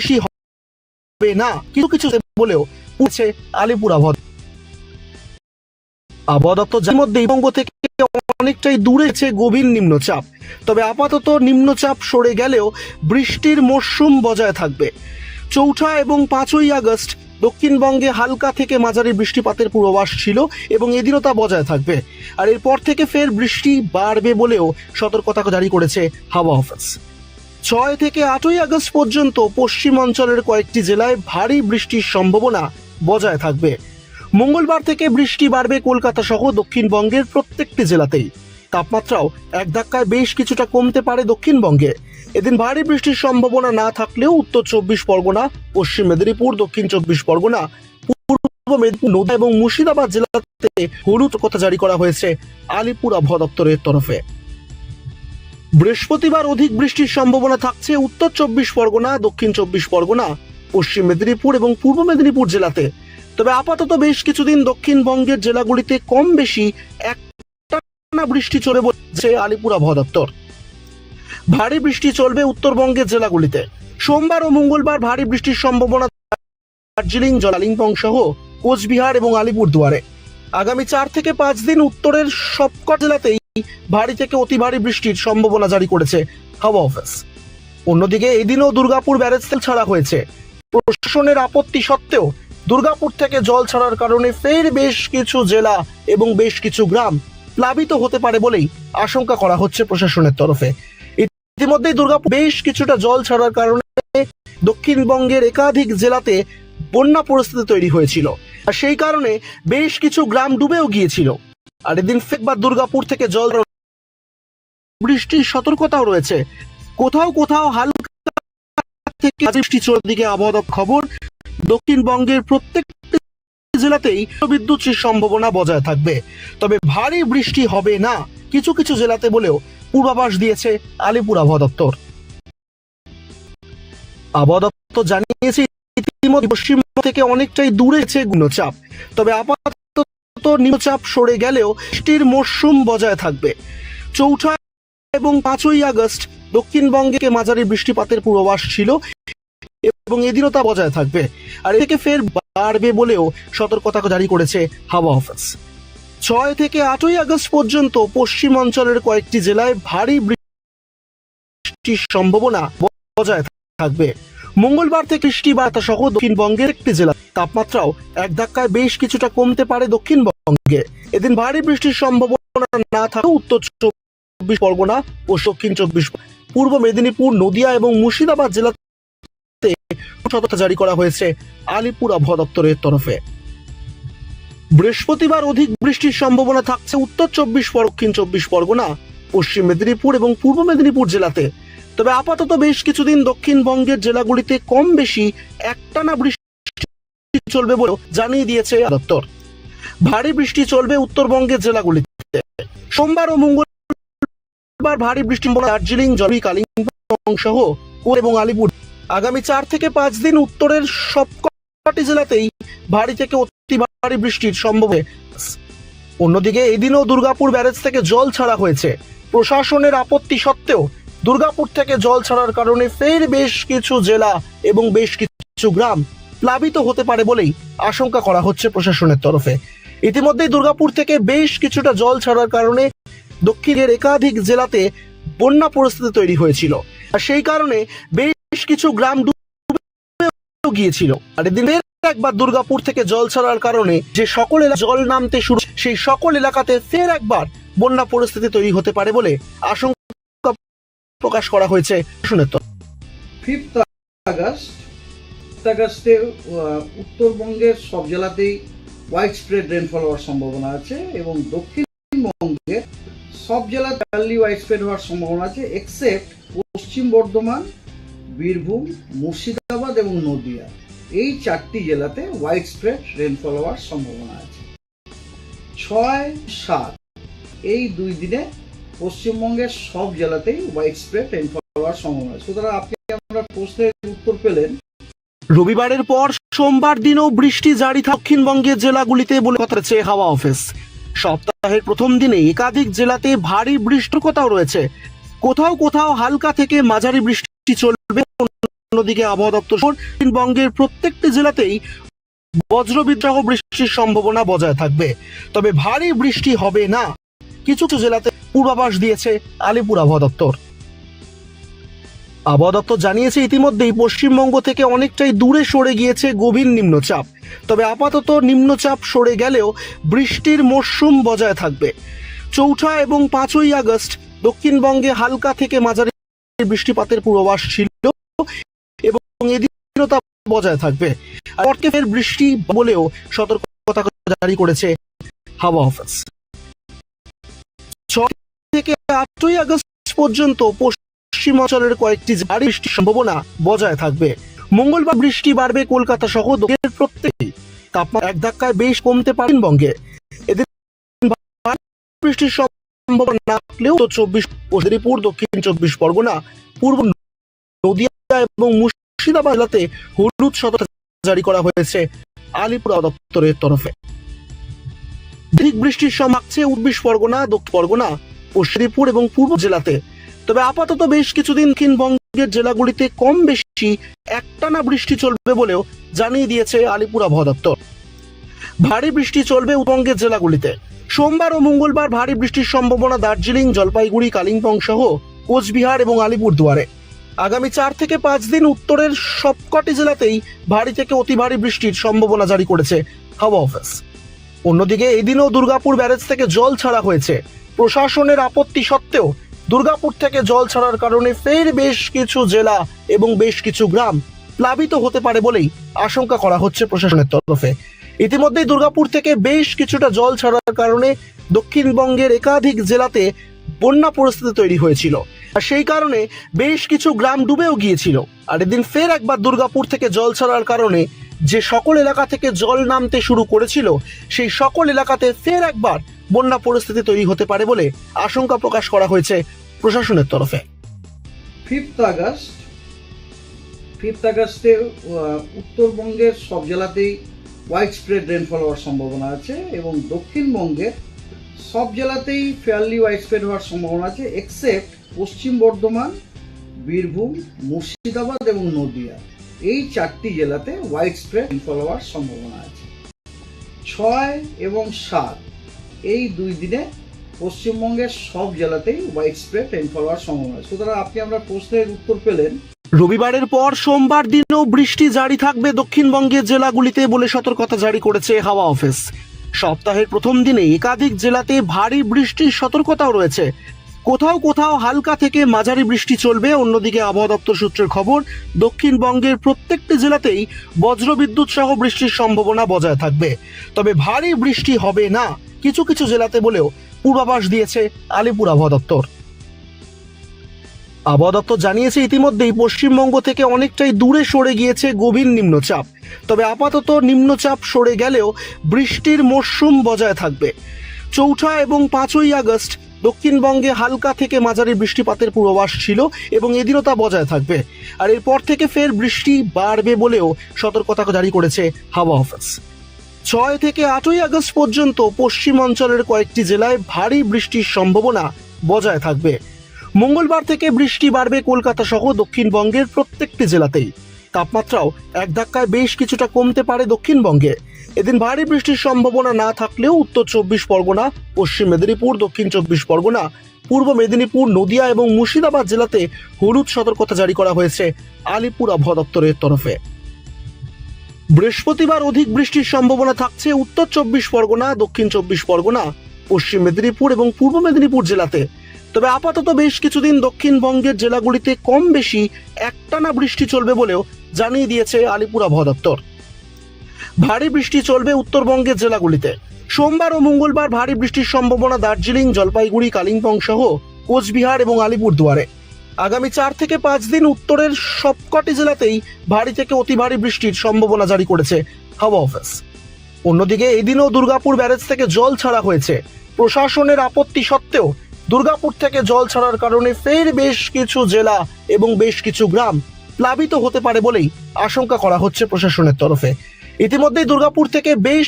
বৃষ্টি হবে না। কিছু কিছু বলেও পুছে আলিপুর আবহাওয়া আবহাওয়া দপ্তর যার মধ্যে বঙ্গ থেকে অনেকটাই দূরে আছে গভীর নিম্নচাপ। তবে আপাতত নিম্নচাপ সরে গেলেও বৃষ্টির মরশুম বজায় থাকবে। চৌঠা এবং পাঁচই আগস্ট দক্ষিণবঙ্গে হালকা থেকে মাঝারি বৃষ্টিপাতের পূর্বাভাস ছিল এবং এদিনও তা বজায় থাকবে। আর এরপর থেকে ফের বৃষ্টি বাড়বে বলেও সতর্কতা জারি করেছে হাওয়া অফিস। ছয় থেকে আটই আগস্ট পর্যন্ত পশ্চিম অঞ্চলের কয়েকটি জেলায় ভারী বৃষ্টির সম্ভাবনা বজায় থাকবে। মঙ্গলবার থেকে বৃষ্টি বাড়বে কলকাতা সহ দক্ষিণবঙ্গের প্রত্যেকটি জেলাতেই। তাপমাত্রাও এক ধাক্কায় বেশ কিছুটা কমতে পারে দক্ষিণবঙ্গে। এদিন ভারী বৃষ্টির সম্ভাবনা না থাকলেও উত্তর চব্বিশ পরগনা, পশ্চিম মেদিনীপুর, দক্ষিণ চব্বিশ পরগনা, পূর্ব মেদিনীপুর নদী এবং মুর্শিদাবাদ জেলাতে হলুদ কথা জারি করা হয়েছে আলিপুর আবহাওয়া দপ্তরের তরফে। বৃহস্পতিবার অধিক বৃষ্টির সম্ভাবনা থাকছে উত্তর চব্বিশ পরগনা, দক্ষিণ চব্বিশ পরগনা, পশ্চিম মেদিনীপুর এবং পূর্ব মেদিনীপুর জেলাতে। তবে আপাতত বেশ কিছুদিন দক্ষিণবঙ্গের জেলাগুলিতে কম বেশি একটানা বৃষ্টি চলে বলছে আলিপুর আবহাওয়া দপ্তর। ভারী বৃষ্টি চলবে উত্তরবঙ্গের জেলাগুলিতে। সোমবার ও মঙ্গলবার ভারী বৃষ্টির সম্ভাবনা দার্জিলিং, জলালিংপং সহ কোচবিহার এবং আলিপুরদুয়ারে। আগামী চার থেকে পাঁচ দিন উত্তরের সবকট জেলাতেই ভারী থেকে অতি ভারী বৃষ্টির সম্ভাবনা জারি করেছে হাওয়া অফিস। অন্যদিকে এদিনও দুর্গাপুর ব্যারেজ তেল ছাড়া হয়েছে। প্রশাসনের আপত্তি সত্ত্বেও দুর্গাপুর থেকে জল ছাড়ার কারণে ফের বেশ কিছু জেলা এবং বেশ কিছু গ্রাম প্লাবিত হতে পারে বলেই আশঙ্কা করা হচ্ছে প্রশাসনের তরফে। ইতিমধ্যেই দুর্গাপুর বেশ কিছুটা জল ছাড়ার কারণে দক্ষিণবঙ্গের একাধিক জেলাতে বন্যা পরিস্থিতি তৈরি হয়েছিল। আর সেই কারণে বেশ কিছু গ্রাম ডুবেও গিয়েছিল। আর এদিন ফেকবার দুর্গাপুর থেকে জল বৃষ্টির সতর্কতাও রয়েছে। কোথাও কোথাও হালকা থেকে বৃষ্টি চলার দিকে আবহাওয়া খবর। দক্ষিণবঙ্গের প্রত্যেকটি জেলাতেই বিদ্যুতের সম্ভাবনা বজায় থাকবে। তবে ভারী বৃষ্টি হবে না, কিছু কিছু জেলাতে বলেও পূর্বাভাস দিয়েছে আলিপুর আবহাওয়া দপ্তর। আবহাওয়া দপ্তর জানিয়েছে পশ্চিমবঙ্গ থেকে অনেকটাই দূরে আছে নিম্নচাপ তবে আপাতত নিম্নচাপ সরে গেলেও বৃষ্টির মরশুম বজায় থাকবে। চৌঠা এবং পাঁচই আগস্ট দক্ষিণবঙ্গে মাঝারি বৃষ্টিপাতের পূর্বাভাস ছিল এবং এদিনও তা বজায় থাকবে। আর এ থেকে ফের বাড়বে বলেও সতর্কতা জারি করেছে হাওয়া অফিস। ছয় থেকে আটই আগস্ট পর্যন্ত পশ্চিম অঞ্চলের কয়েকটি জেলায় ভারী বৃষ্টির সম্ভাবনা বজায় থাকবে। মঙ্গলবার থেকে বৃষ্টি বার্তা সহ দক্ষিণবঙ্গের একটি জেলা তাপমাত্রাও এক ধাক্কায় বেশ কিছুটা কমতে পারে দক্ষিণবঙ্গে। এদিন ভারী বৃষ্টির সম্ভাবনা না থাকলেও উত্তর চব্বিশ পরগনা ও দক্ষিণ চব্বিশ পূর্ব মেদিনীপুর, নদিয়া এবং মুর্শিদাবাদ জেলাতে সতর্কতা জারি করা হয়েছে আলিপুর আবহাওয়া তরফে। বৃহস্পতিবার অধিক বৃষ্টির সম্ভাবনা থাকছে উত্তর চব্বিশ দক্ষিণ চব্বিশ পরগনা, পশ্চিম মেদিনীপুর এবং পূর্ব মেদিনীপুর জেলাতে। তবে আপাতত বেশ কিছুদিন দক্ষিণবঙ্গের জেলাগুলিতে কম বেশি একটানা বৃষ্টি চলবে বলেও জানিয়ে দিয়েছে দপ্তর ভারী বৃষ্টি চলবে উত্তরবঙ্গের জেলাগুলিতে। সোমবার ও মঙ্গলবার ভারী বৃষ্টি দার্জিলিং জলপাইগুড়ি কালিম্পং সহ এবং আলিপুর। আগামী চার থেকে পাঁচ দিন উত্তরের সবকটি জেলাতেই ভারী থেকে অতি ভারী বৃষ্টির সম্ভব অন্যদিকে এদিনও দুর্গাপুর ব্যারেজ থেকে জল ছাড়া হয়েছে। প্রশাসনের আপত্তি সত্ত্বেও দুর্গাপুর থেকে জল ছাড়ার কারণে ফের বেশ কিছু জেলা এবং বেশ কিছু গ্রাম প্লাবিত হতে পারে বলেই আশঙ্কা করা হচ্ছে প্রশাসনের তরফে। ইতিমধ্যেই দুর্গাপুর থেকে বেশ কিছুটা জল ছাড়ার কারণে দক্ষিণের একাধিক জেলাতে বন্যা পরিস্থিতি তৈরি হয়েছিল। আর সেই কারণে বেশ কিছু গ্রাম ডুবে গিয়েছিল। আর এদিন ফের একবার দুর্গাপুর থেকে জল ছাড়ার কারণে যে সকল জল নামতে শুরু সেই সকল এলাকাতে ফের একবার বন্যা পরিস্থিতি তৈরি হতে পারে বলে আশঙ্কা প্রকাশ করা হয়েছে শুনে তো ফিফথ আগস্ট আহ, উত্তরবঙ্গের সব জেলাতেই হোয়াইট স্প্রেড রেনফল হওয়ার সম্ভাবনা আছে এবং দক্ষিণবঙ্গে সব জেলাতে আর্লি হোয়াইট স্প্রেড হওয়ার সম্ভাবনা আছে এক্সেপ্ট পশ্চিম বর্ধমান বীরভূম মুর্শিদাবাদ এবং নদিয়া। এই চারটি জেলাতে হোয়াইট স্প্রেড রেনফল হওয়ার সম্ভাবনা আছে। ছয় সাত এই দুই দিনে পশ্চিমবঙ্গের সব জেলাতেই হোয়াইট স্প্রেড রেনফল হওয়ার সম্ভাবনা সুতরাং আপনি আমরা প্রশ্নের উত্তর পেলেন। রবিবারের পর সোমবার দিনও বৃষ্টি জারি দক্ষিণবঙ্গের জেলাগুলিতে বলে কথা হাওয়া অফিস। সপ্তাহের প্রথম দিনে একাধিক জেলাতে ভারী বৃষ্টির কথাও রয়েছে। কোথাও কোথাও হালকা থেকে মাঝারি বৃষ্টি চলবে। অন্যদিকে আবহাওয়া দপ্তর দক্ষিণবঙ্গের প্রত্যেকটি জেলাতেই বজ্রবিদ্রোহ বৃষ্টির সম্ভাবনা বজায় থাকবে। তবে ভারী বৃষ্টি হবে না। কিছু কিছু জেলাতে পূর্বাভাস দিয়েছে আলিপুর আবহাওয়া দপ্তর। আবহাওয়া দপ্তর জানিয়েছে ইতিমধ্যেই পশ্চিমবঙ্গ থেকে অনেকটাই দূরে সরে গিয়েছে গভীর নিম্নচাপ। তবে আপাতত নিম্নচাপ সরে গেলেও বৃষ্টির মরশুম বজায় থাকবে। চৌঠা এবং পাঁচই আগস্ট দক্ষিণবঙ্গে হালকা থেকে মাঝারি বৃষ্টিপাতের পূর্বাভাস ছিল এবং বজায় থাকবে। ফের বৃষ্টি বলেও সতর্কতা জারি করেছে হাওয়া অফিস। থেকে আটই আগস্ট পর্যন্ত পশ্চিমাঞ্চলের কয়েকটি ভারী বৃষ্টির সম্ভাবনা বজায় থাকবে। মঙ্গলবার বৃষ্টি বাড়বে কলকাতা সহ দক্ষিণের প্রত্যেকটি তাপমাত্রা এক ধাক্কায় বেশ কমতে পারেন বঙ্গে। এদিন ভারী বৃষ্টির সম্ভাবনা থাকলেও চব্বিশ মেদিনীপুর, দক্ষিণ চব্বিশ পরগনা, পূর্ব নদিয়া এবং মুর্শিদাবাদ জেলাতে হলুদ সতর্কতা জারি করা হয়েছে আলিপুর দপ্তরের তরফে। বৃষ্টির সম্ভাবনা উত্তর পরগনা, দক্ষিণ পরগনা পশ্চিমপুর এবং পূর্ব জেলাতে। তবে আপাতত বেশ কিছুদিন দক্ষিণবঙ্গের জেলাগুলিতে কম বেশি একটানা বৃষ্টি চলবে বলেও জানিয়ে দিয়েছে আলিপুর আবহাওয়া দপ্তর। ভারী বৃষ্টি চলবে উত্তরবঙ্গের জেলাগুলিতে। সোমবার ও মঙ্গলবার ভারী বৃষ্টির সম্ভাবনা দার্জিলিং, জলপাইগুড়ি, কালিম্পং সহ কোচবিহার এবং আলিপুর দুয়ারে আগামী চার থেকে পাঁচ দিন উত্তরের সবকটি জেলাতেই ভারী থেকে অতি ভারী বৃষ্টির সম্ভাবনা জারি করেছে হাওয়া অফিস। অন্যদিকে এদিনও দুর্গাপুর ব্যারেজ থেকে জল ছাড়া হয়েছে। প্রশাসনের আপত্তি সত্ত্বেও দুর্গাপুর থেকে জল ছাড়ার কারণে ফের বেশ কিছু জেলা এবং বেশ কিছু গ্রাম প্লাবিত হতে পারে বলেই আশঙ্কা করা হচ্ছে প্রশাসনের তরফে। ইতিমধ্যেই দুর্গাপুর থেকে বেশ কিছুটা জল ছাড়ার কারণে দক্ষিণবঙ্গের একাধিক জেলাতে বন্যা পরিস্থিতি তৈরি হয়েছিল। আর সেই কারণে বেশ কিছু গ্রাম ডুবেও গিয়েছিল। আর এদিন ফের একবার দুর্গাপুর থেকে জল ছাড়ার কারণে যে সকল এলাকা থেকে জল নামতে শুরু করেছিল, সেই সকল এলাকাতে ফের একবার বন্যা পরিস্থিতি তৈরি হতে পারে বলে আশঙ্কা প্রকাশ করা হয়েছে প্রশাসনের তরফে। ফিফথ আগস্ট, ফিফথ আগস্টে উত্তরবঙ্গের সব জেলাতেই হোয়াইট স্প্রেড রেনফল হওয়ার সম্ভাবনা আছে এবং দক্ষিণবঙ্গে সব জেলাতেই ফেয়ারলি হোয়াইট স্প্রেড হওয়ার সম্ভাবনা আছে এক্সেপ্ট পশ্চিম বর্ধমান, বীরভূম, মুর্শিদাবাদ এবং নদিয়া। এই চারটি জেলাতে হোয়াইট স্প্রেড রেনফল হওয়ার সম্ভাবনা আছে। ছয় এবং সাত, এই দুই দিনে পশ্চিমবঙ্গের সব জেলাতেই হোয়াইট স্প্রেড রেনফল হওয়ার সম্ভাবনা আছে সুতরাং আপনি আমরা প্রশ্নের উত্তর পেলেন। রবিবারের পর সোমবার দিনেও বৃষ্টি জারি থাকবে দক্ষিণবঙ্গের জেলাগুলিতে বলে সতর্কতা জারি করেছে হাওয়া অফিস। সপ্তাহের প্রথম দিনে একাধিক জেলাতে ভারী বৃষ্টির সতর্কতাও রয়েছে। কোথাও কোথাও হালকা থেকে মাঝারি বৃষ্টি চলবে। অন্যদিকে আবহাওয়া দপ্তর সূত্রের খবর, দক্ষিণবঙ্গের প্রত্যেকটি জেলাতেই বজ্রবিদ্যুৎ সহ বৃষ্টির সম্ভাবনা বজায় থাকবে। তবে ভারী বৃষ্টি হবে না, কিছু কিছু জেলাতে বলেও পূর্বাভাস দিয়েছে আলিপুর আবহাওয়া দপ্তর। আবহাওয়া দপ্তর জানিয়েছে ইতিমধ্যেই পশ্চিমবঙ্গ থেকে অনেকটাই দূরে সরে গিয়েছে গভীর নিম্নচাপ। তবে আপাতত নিম্নচাপ সরে গেলেও বৃষ্টির মরশুম বজায় থাকবে। চৌঠা এবং পাঁচই আগস্ট দক্ষিণবঙ্গে হালকা থেকে মাঝারি বৃষ্টিপাতের পূর্বাভাস ছিল এবং এদিনও তা বজায় থাকবে। আর এরপর থেকে ফের বৃষ্টি বাড়বে বলেও সতর্কতা জারি করেছে হাওয়া অফিস। ছয় থেকে আটই আগস্ট পর্যন্ত পশ্চিমাঞ্চলের কয়েকটি জেলায় ভারী বৃষ্টির সম্ভাবনা বজায় থাকবে। মঙ্গলবার থেকে বৃষ্টি বাড়বে কলকাতা সহ দক্ষিণবঙ্গের প্রত্যেকটি জেলাতেই। তাপমাত্রাও এক ধাক্কায় বেশ কিছুটা কমতে পারে দক্ষিণবঙ্গে। এদিন ভারী বৃষ্টির সম্ভাবনা না থাকলেও উত্তর চব্বিশ পরগনা, পশ্চিম মেদিনীপুর, দক্ষিণ চব্বিশ পরগনা, পূর্ব মেদিনীপুর, নদিয়া এবং মুর্শিদাবাদ জেলাতে হলুদ সতর্কতা জারি করা হয়েছে আলিপুর আবহাওয়া দপ্তরের তরফে। বৃহস্পতিবার অধিক বৃষ্টির সম্ভাবনা থাকছে উত্তর চব্বিশ পরগনা, দক্ষিণ চব্বিশ পরগনা, পশ্চিম মেদিনীপুর এবং পূর্ব মেদিনীপুর জেলাতে। তবে আপাতত বেশ কিছুদিন দক্ষিণবঙ্গের জেলাগুলিতে কম বেশি একটানা বৃষ্টি চলবে বলেও জানিয়ে দিয়েছে আলিপুর আবহাওয়া দপ্তর। ভারী বৃষ্টি চলবে উত্তরবঙ্গের জেলাগুলিতে। সোমবার ও মঙ্গলবার ভারী বৃষ্টির সম্ভাবনা দার্জিলিং, জলপাইগুড়ি, কালিম্পং সহ কোচবিহার এবং আলিপুর দুয়ারে আগামী চার থেকে পাঁচ দিন উত্তরের সবকটি জেলাতেই ভারী থেকে অতি ভারী বৃষ্টির সম্ভাবনা জারি করেছে হাওয়া অফিস। অন্যদিকে এদিনও দুর্গাপুর ব্যারেজ থেকে জল ছাড়া হয়েছে। প্রশাসনের আপত্তি সত্ত্বেও দুর্গাপুর থেকে জল ছাড়ার কারণে ফের বেশ কিছু জেলা এবং বেশ কিছু গ্রাম প্লাবিত হতে পারে বলেই আশঙ্কা করা হচ্ছে প্রশাসনের তরফে। ইতিমধ্যেই দুর্গাপুর থেকে বেশ